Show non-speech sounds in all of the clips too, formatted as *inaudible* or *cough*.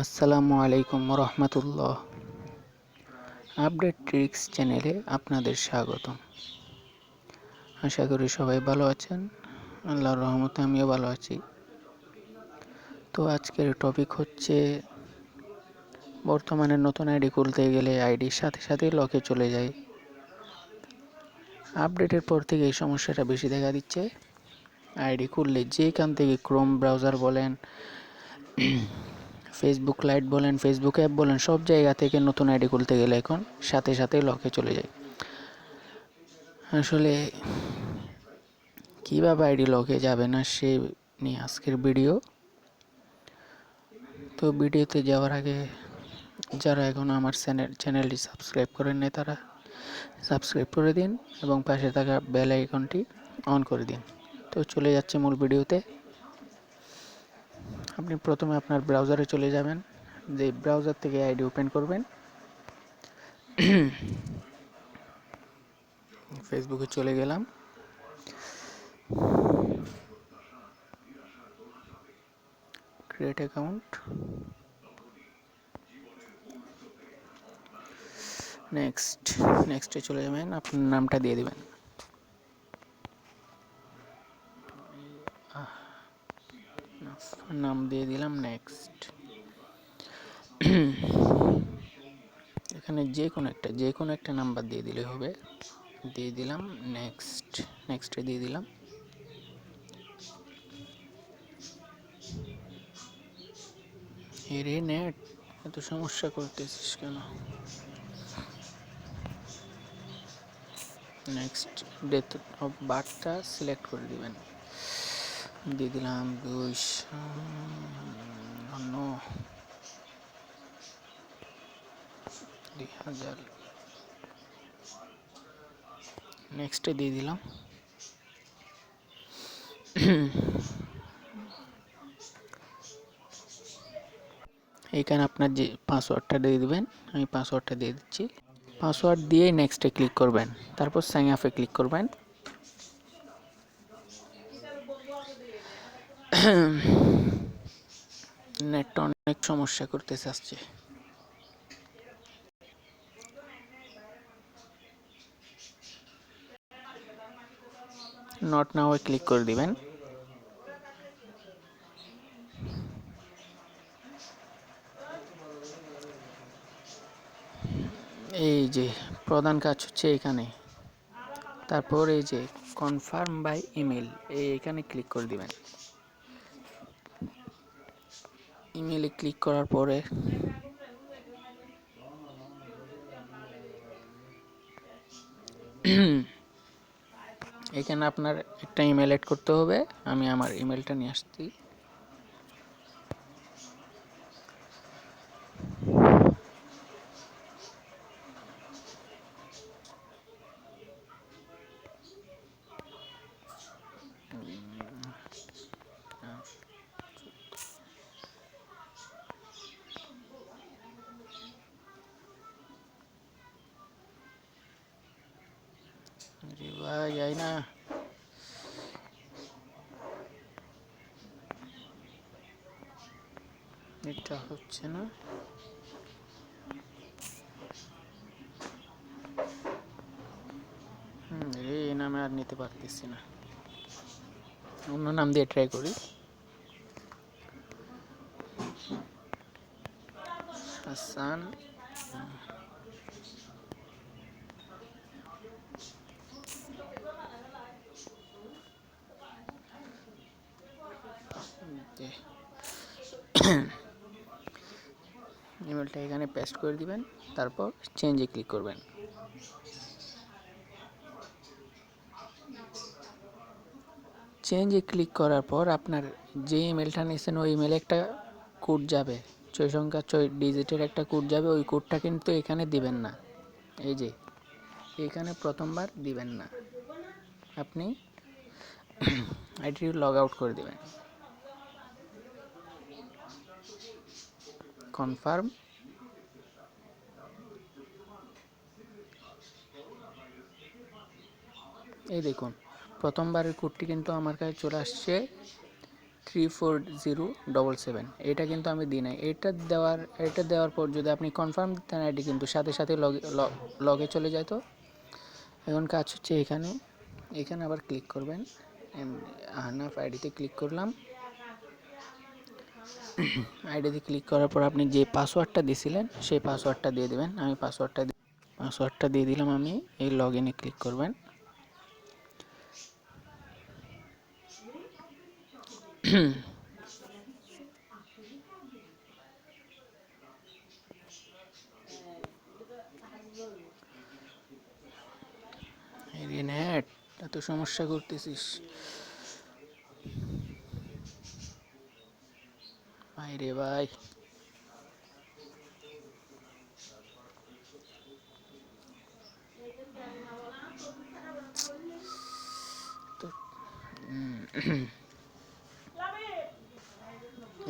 আসসালামু আলাইকুম রহমতুল্লাহ update tricks চ্যানেলে আপনাদের স্বাগতম। আশা করি সবাই ভালো আছেন। আল্লাহর রহমতে আমিও ভালো আছি। তো আজকের টপিক হচ্ছে, বর্তমানে নতুন আইডি খুলতে গেলে আইডির সাথে সাথে লকে চলে যায়। আপডেটের পর থেকে এই সমস্যাটা বেশি দেখা দিচ্ছে। আইডি খুললে যেখান থেকে ক্রোম ব্রাউজার বলেন ফেসবুক লাইট বলেন ফেসবুক অ্যাপ বলেন, সব জায়গা থেকে নতুন আইডি খুলতে গেলে এখন সাথে সাথে লকে চলে যায়। আসলে কীভাবে আইডি লকে যাবে না সে নিয়ে আজকের ভিডিও। তো ভিডিওতে যাওয়ার আগে যারা এখন আমার চ্যানেল, চ্যানেলটি সাবস্ক্রাইব করেন নাই তারা সাবস্ক্রাইব করে দিন এবং পাশে থাকা বেল আইকনটি অন করে দিন। তো চলে যাচ্ছে মূল ভিডিওতে। আপনি প্রথমে আপনার ব্রাউজারে চলে যাবেন, যে ব্রাউজার থেকে আইডি ওপেন করবেন। *coughs* ফেসবুকে চলে গেলাম। ক্রিয়েট অ্যাকাউন্ট নেক্সট নেক্সটে চলে যাবেন, আপনার নামটা দিয়ে দিবেন। নাম দিয়ে দিলাম নেক্সট এখানে যে কোনো একটা যে কোনো একটা নাম্বার দিয়ে দিলে হবে। দিয়ে দিলাম নেক্সট নেক্সটে দিয়ে দিলাম। এরে নেট, এত সমস্যা করতেছিস কেন? নেক্সট ডেট অফ বার্থটা সিলেক্ট করে দিবেন। দিয়ে দিলাম দুই হাজার। নেক্সটে দিয়ে দিলাম। এখানে আপনার যে পাসওয়ার্ডটা দিয়ে দেবেন, আমি পাসওয়ার্ডটা দিয়ে দিচ্ছি। পাসওয়ার্ড দিয়ে নেক্সটে ক্লিক করবেন। তারপর সাইন আপে ক্লিক করবেন। *clears throat* নেটটা অনেক সমস্যা করতেছে আসছে নট নাও ক্লিক করে দিবেন। এই যে প্রধান কাজ হচ্ছে এখানে। তারপর এই যে কনফার্ম বাই ইমেল এখানে ক্লিক করে দিবেন। ইমেলে ক্লিক করার পরে। এখানে আপনার একটা ইমেল এড করতে হবে। আমি আমার ইমেলটা নিয়ে আসছি। আরে ভাই যাই না এটা হচ্ছে না হুম এই নামে আর নিতে পারতেছি না। অন্য নাম দিয়ে ট্রাই করি। হাসান। ইমেলটা *clears throat* এখানে পেস্ট করে দিবেন, তারপর চেঞ্জে ক্লিক করবেন। চেঞ্জে ক্লিক করার পর আপনার যে ইমেলটা নিয়েছেন, ওই ইমেলে একটা কোড যাবে। ছয় সংখ্যা, ছয় ডিজিটের একটা কোড যাবে, ওই কোডটা কিন্তু এখানে দিবেন না। এই যে, এখানে প্রথমবার দিবেন না। আপনি *clears throat* আইডি লগ আউট করে দিবেন। কনফার্ম এই দেখুন, প্রথমবারের কোডটি কিন্তু আমার কাছে চলে আসছে three four zero double seven এটা কিন্তু আমি দিই নাই। এটা দেওয়ার এটা দেওয়ার পর যদি আপনি কনফার্ম দিতেন আইডি কিন্তু সাথে সাথে লগে লগে চলে যায় তো। এখন কাজ হচ্ছে এখানে। এখানে আবার ক্লিক করবেন। আহনাফ আইডিতে ক্লিক করলাম। আইডিতে ক্লিক করার পর আপনি যে পাসওয়ার্ডটা দিয়েছিলেন, সেই পাসওয়ার্ডটা দিয়ে দেবেন। আমি পাসওয়ার্ডটা পাসওয়ার্ডটা দিয়ে দিলাম আমি, এই লগ ইনে ক্লিক করবেন। এত সমস্যা করতেছিস। ভাই রে ভাই।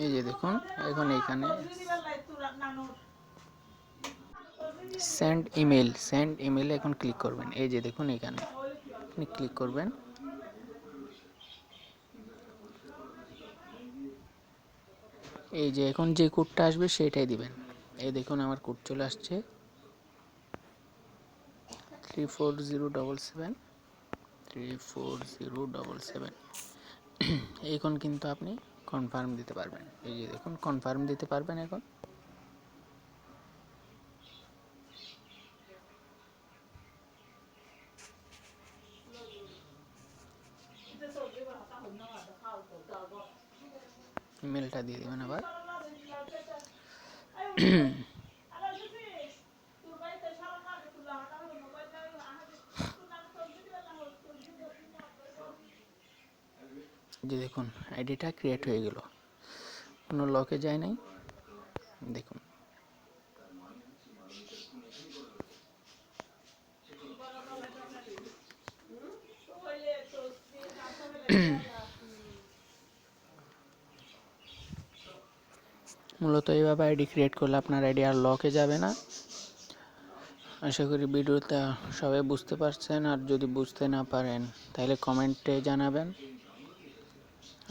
এই যে দেখুন, এখন এইখানে সেন্ড ইমেল সেন্ড ইমেলে এখন ক্লিক করবেন। এই যে দেখুন এখানে আপনি ক্লিক করবেন। এই যে এখন যে কোডটা আসবে সেটাই দিবেন। এই দেখুন আমার কোড চলে আসছে। Three four zero double seven three four zero double seven এখন কিন্তু আপনি কনফার্ম দিতে পারবেন। এই যে দেখুন কনফার্ম দিতে পারবেন এখন। ইমেলটা দিয়ে দেবেন আবার। যে দেখুন আইডিটা ক্রিয়েট হয়ে গেল। কোনো লকে যায় নাই। দেখুন। মূলত এইভাবে আইডি ক্রিয়েট করলে আপনার আইডি আর লকে যাবে না। আশা করি ভিডিওটা সবাই বুঝতে পারছেন, আর যদি বুঝতে না পারেন, তাহলে কমেন্টে জানাবেন।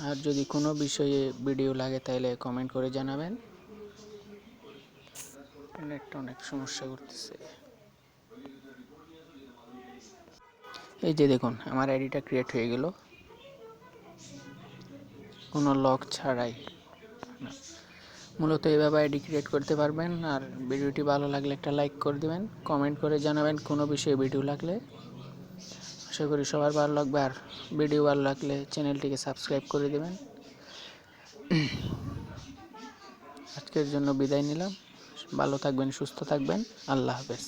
আর যদি কোনো বিষয়ে ভিডিও লাগে, তাহলে কমেন্ট করে জানাবেন। নেটটা অনেক সমস্যা করতেছে। এই যে দেখুন, আমার আইডিটা ক্রিয়েট হয়ে গেল। কোনো লক ছাড়াই। মূলত এইভাবে আইডি ক্রিয়েট করতে পারবেন। আর ভিডিওটি ভালো লাগলে একটা লাইক করে দেবেন, কমেন্ট করে জানাবেন কোনো বিষয়ে ভিডিও লাগলে। আশা করি সবার ভালো লাগবে, আর ভিডিও ভালো লাগলে চ্যানেলটিকে সাবস্ক্রাইব করে দেবেন। আজকের জন্য বিদায় নিলাম। ভালো থাকবেন, সুস্থ থাকবেন। আল্লাহ হাফেজ।